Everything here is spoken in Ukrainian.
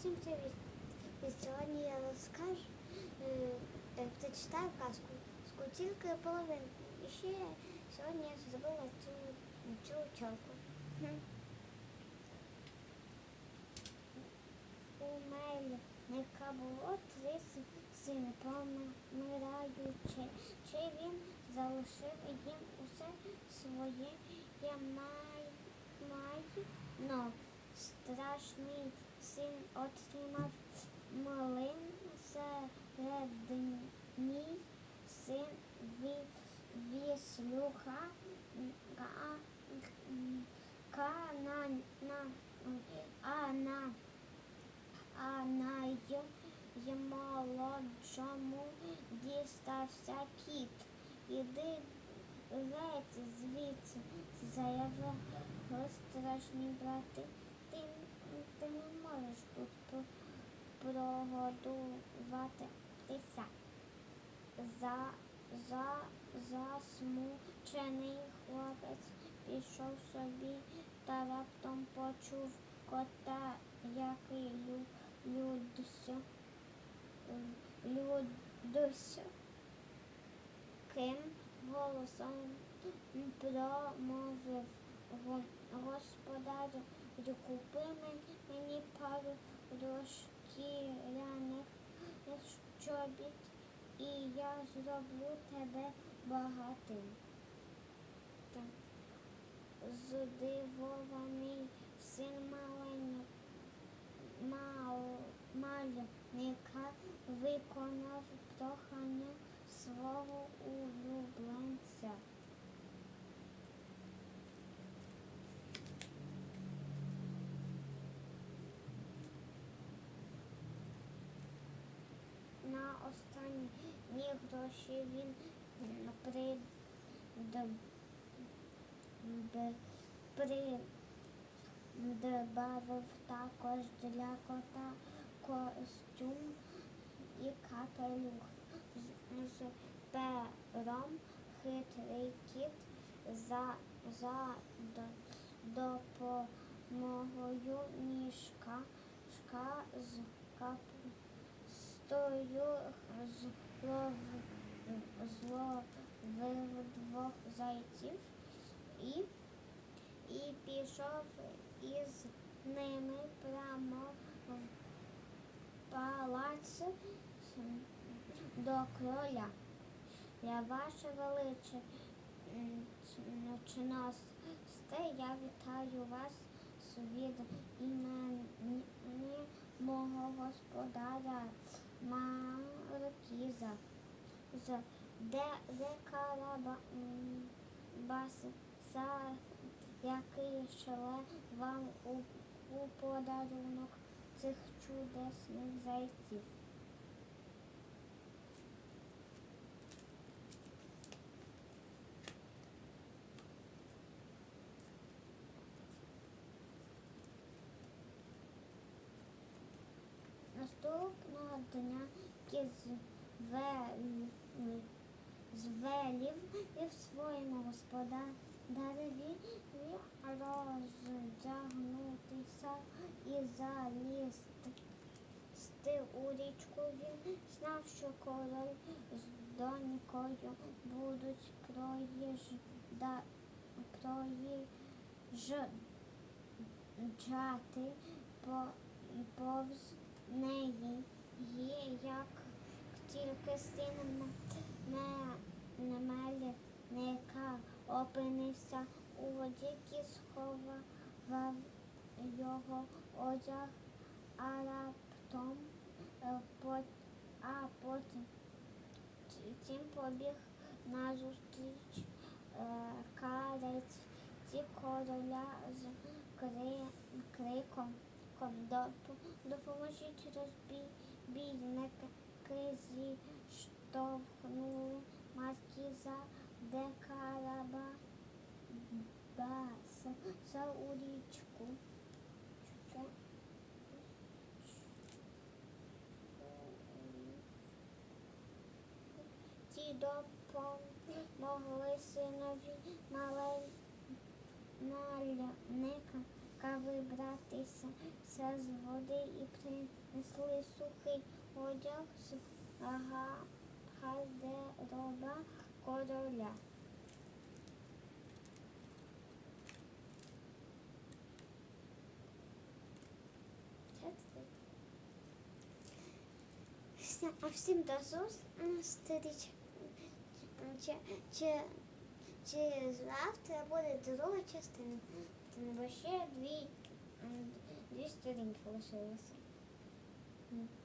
Всім привіт! І сьогодні я розкажу, е, е, прочитаю казку з тільки половинку. І ще сьогодні я зробила цю, цю чорку. У Мельника було три сини, помираючи. Чи він залишив їм усе своє я май, майно. Страшний син отримав малин середній син ві- віслюха ка, ка на, на, а на а на й- й молодшому дістався кіт. Іди геть звідси, заявив страшні брати. Ти, не можеш тут про- прогодуватися. За, за, засмучений хлопець пішов собі та раптом почув кота, який лю, людсю, людсю, ким голосом промовив «Го- господарю, купи мен- мені пару розшкіряних чобіт, і я зроблю тебе багатим. Так. Здивований син маленький мал, мальника виконав прохання свого улюбленця. На останні гроші він при, при Добавив також для кота костюм і капелюх. З, з пером хитрий кіт за, за допомогою мішка шка з капустою злов, зловив двох зайців і і пішов із ними прямо в палац до кроля. Я ваше величе чиносте, я вітаю вас від імені мого господаря Маркіза. З де, де караба м, бас за який шле вам у, у подарунок цих чудесних зайців. Наступного дня кізвель звелів і в своєму господареві роздягнутися і залізти у річку він знав, що король з донькою будуть проїжда, проїжджати по, повз неї. І як тільки син не, немельника опинився у воді, сховав його одяг, а раптом е, а потім тім побіг назустріч е, карець ті короля з кри, криком ком, «Доп- розбійники зіштовхнули маркіза де караба баса за у річку. Ті допомогли синові мале- мальника вибратися з води і принесли сухий одяг з га- гардероба короля. Все, А всім до зустрічі. Чи, чи, чи завтра буде друга частина, бо ще дві, м, дві сторінки лишилися. 응.